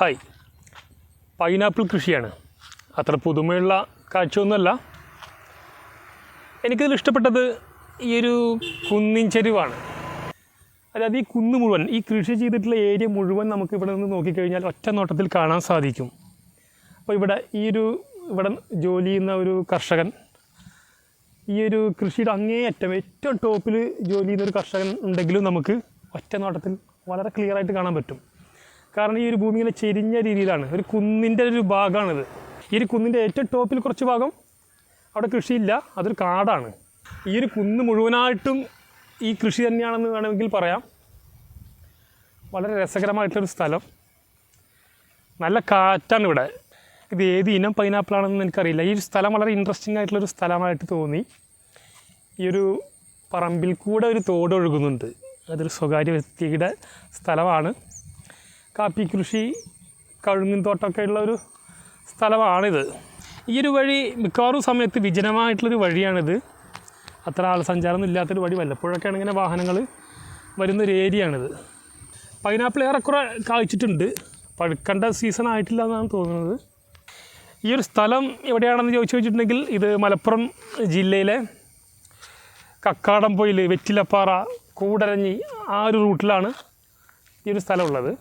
Hi. Pineapple കൃഷിയാണ്. അത്ര പുതുമയുള്ള കാഴ്ചയൊന്നുമല്ല. എനിക്കതിൽ ഇഷ്ടപ്പെട്ടത് ഈ ഒരു കുന്നിൻ ചെരുവാണ്. അതായത് ഈ കുന്ന് മുഴുവൻ ഈ കൃഷി ചെയ്തിട്ടുള്ള ഏരിയ മുഴുവൻ നമുക്ക് ഇവിടെ നിന്ന് നോക്കിക്കഴിഞ്ഞാൽ ഒറ്റ നോട്ടത്തിൽ കാണാൻ സാധിക്കും. അപ്പോൾ ഇവിടെ ഈ ഒരു ഇവിടെ ജോലി ചെയ്യുന്ന ഒരു കർഷകൻ ഈ ഒരു കൃഷിയുടെ അങ്ങേയറ്റം ഏറ്റവും ടോപ്പിൽ ജോലി ചെയ്യുന്ന ഒരു കർഷകൻ ഉണ്ടെങ്കിലും നമുക്ക് ഒറ്റ നോട്ടത്തിൽ വളരെ ക്ലിയറായിട്ട് കാണാൻ പറ്റും. കാരണം ഈ ഒരു ഭൂമി ഇങ്ങനെ ചെരിഞ്ഞ രീതിയിലാണ്. ഒരു കുന്നിന്റെ ഒരു ഭാഗമാണിത്. ഈ ഒരു കുന്നിന്റെ ഏറ്റവും ടോപ്പിൽ കുറച്ച് ഭാഗം അവിടെ കൃഷിയില്ല. അതൊരു കാടാണ്. ഈ ഒരു കുന്ന് മുഴുവനായിട്ടും ഈ കൃഷി തന്നെയാണെന്ന് വേണമെങ്കിൽ പറയാം. വളരെ രസകരമായിട്ടൊരു സ്ഥലം. നല്ല കാറ്റാണ് ഇവിടെ. ഇത് ഏത് ഇനം പൈനാപ്പിൾ ആണെന്ന് എനിക്കറിയില്ല. ഈ സ്ഥലം വളരെ ഇൻട്രസ്റ്റിംഗ് ആയിട്ടുള്ളൊരു സ്ഥലമായിട്ട് തോന്നി. ഈ ഒരു പറമ്പിൽ കൂടെ ഒരു തോട് ഒഴുകുന്നുണ്ട്. അതൊരു സ്വകാര്യ വ്യക്തിയുടെ സ്ഥലമാണ്. കാപ്പി കൃഷി കഴുങ്ങിൻ തോട്ടമൊക്കെ ഉള്ള ഒരു സ്ഥലമാണിത്. ഈ ഒരു വഴി മിക്കവാറും സമയത്ത് വിജനമായിട്ടുള്ളൊരു വഴിയാണിത്. അത്ര ആൾ സഞ്ചാരമൊന്നും ഇല്ലാത്തൊരു വഴി വല്ലപ്പോഴൊക്കെയാണ് ഇങ്ങനെ വാഹനങ്ങൾ വരുന്നൊരു ഏരിയയാണിത് പൈനാപ്പിൾ ഏറെക്കുറെ കായ്ച്ചിട്ടുണ്ട്. പഴുക്കേണ്ട സീസൺ ആയിട്ടില്ല എന്നാണ് തോന്നുന്നത്. ഈ ഒരു സ്ഥലം എവിടെയാണെന്ന് ചോദിച്ചു വെച്ചിട്ടുണ്ടെങ്കിൽ ഇത് മലപ്പുറം ജില്ലയിലെ കക്കാടംപൊയിൽ വെറ്റിലപ്പാറ കൂടരഞ്ഞി ആ ഒരു റൂട്ടിലാണ് ഈ ഒരു സ്ഥലമുള്ളത്